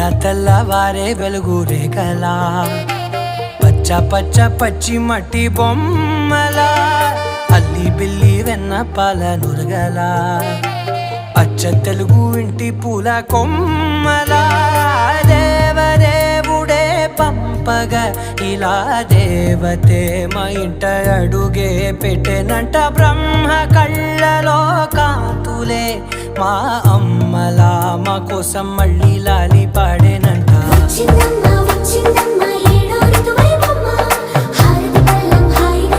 తెల్ల తెల్లవారే వెలుగు రేఖలా. పచ్చ పచ్చ పచ్చి మట్టి బొమ్మలా. అల్లి బిల్లి వెన్న పాల నురగల. అచ్చ తెలుగు ఇంటి పూల కొమ్మల. దేవదేవుడే పంపగ ఇలా దేవతే మా ఇంట అడుగే పెట్టెనంట బ్రహ్మ కళ్ళలో. మా అమ్మలా మా కోసం మళ్ళీ లాలి పాడేనా?